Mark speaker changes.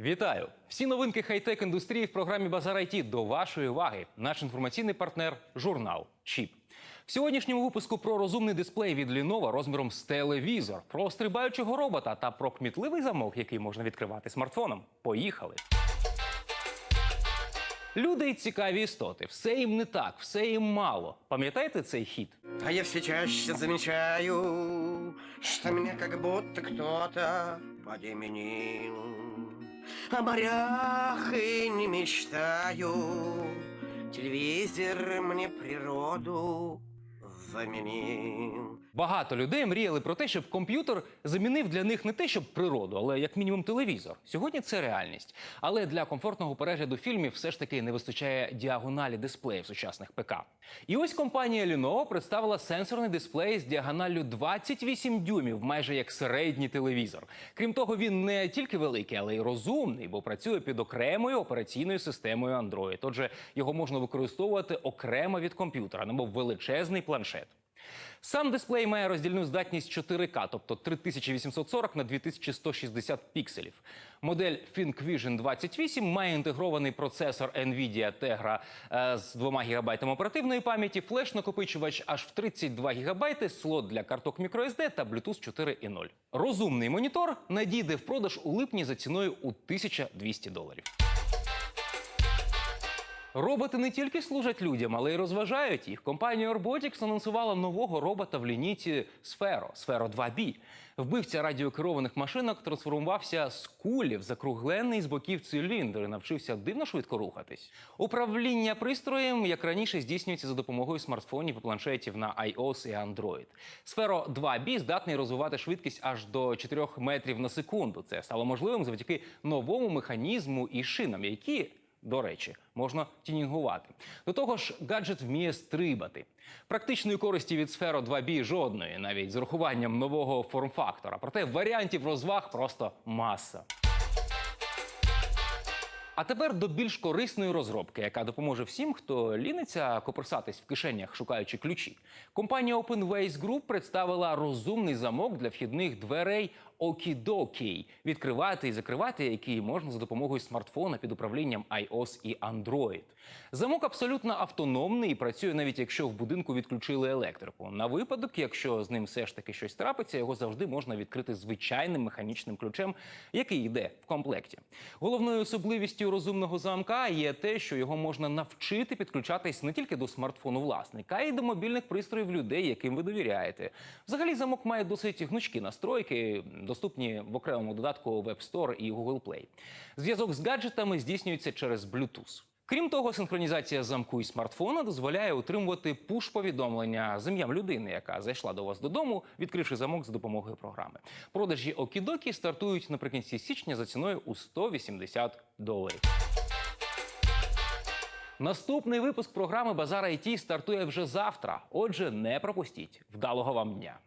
Speaker 1: Вітаю! Всі новинки хай-тек індустрії в програмі Базар IT до вашої уваги. Наш інформаційний партнер журнал Чіп. В сьогоднішньому випуску про розумний дисплей від Lenovo розміром з телевізор, про стрибаючого робота та про кмітливий замок, який можна відкривати смартфоном. Поїхали! Люди цікаві істоти. Все їм не так, все їм мало. Пам'ятаєте цей хіт?
Speaker 2: А я все чаще замечаю, что меня как будто кто-то подеменил. О морях и не мечтаю, телевизор мне природу заменил.
Speaker 1: Багато людей мріяли про те, щоб комп'ютер замінив для них не те, щоб природу, але як мінімум телевізор. Сьогодні це реальність. Але для комфортного перегляду фільмів все ж таки не вистачає діагоналі дисплеїв сучасних ПК. І ось компанія Lenovo представила сенсорний дисплей з діагоналлю 28 дюймів, майже як середній телевізор. Крім того, він не тільки великий, але й розумний, бо працює під окремою операційною системою Android. Отже, його можна використовувати окремо від комп'ютера, немов величезний планшет. Сам дисплей має роздільну здатність 4К, тобто 3840 на 2160 пікселів. Модель ThinkVision 28 має інтегрований процесор NVIDIA Tegra е, з 2 ГБ оперативної пам'яті, флеш-накопичувач аж в 32 ГБ, слот для карток microSD та Bluetooth 4.0. Розумний монітор надійде в продаж у липні за ціною у 1200 доларів. Роботи не тільки служать людям, але й розважають їх. Компанія Orbotics анонсувала нового робота в лінійці Sphero, Sphero 2B. Вбивця радіокерованих машинок трансформувався з кулі в закруглений з боків циліндр і навчився дивно швидко рухатись. Управління пристроєм, як раніше, здійснюється за допомогою смартфонів і планшетів на iOS і Android. Sphero 2B здатний розвивати швидкість аж до 4 метрів на секунду. Це стало можливим завдяки новому механізму і шинам, які до речі, можна тінінгувати. До того ж, гаджет вміє стрибати. Практичної користі від сферо 2B жодної, навіть з урахуванням нового форм-фактора. Проте варіантів розваг просто маса. А тепер до більш корисної розробки, яка допоможе всім, хто ліниться коперсатись в кишенях, шукаючи ключі. Компанія OpenWays Group представила розумний замок для вхідних дверей Okidoki, відкривати і закривати який можна за допомогою смартфона під управлінням iOS і Android. Замок абсолютно автономний і працює навіть якщо в будинку відключили електрику. На випадок, якщо з ним все ж таки щось трапиться, його завжди можна відкрити звичайним механічним ключем, який йде в комплекті. Головною особливістю розумного замка є те, що його можна навчити підключатись не тільки до смартфону власника, а й до мобільних пристроїв людей, яким ви довіряєте. Взагалі, замок має досить гнучкі настройки, доступні в окремому додатку Web Store і Google Play. Зв'язок з гаджетами здійснюється через Bluetooth. Крім того, синхронізація замку і смартфона дозволяє отримувати пуш-повідомлення з ім'ям людини, яка зайшла до вас додому, відкривши замок за допомогою програми. Продажі Окідокі стартують наприкінці січня за ціною у 180 доларів. Наступний випуск програми Базар IT стартує вже завтра. Отже, не пропустіть. Вдалого вам дня!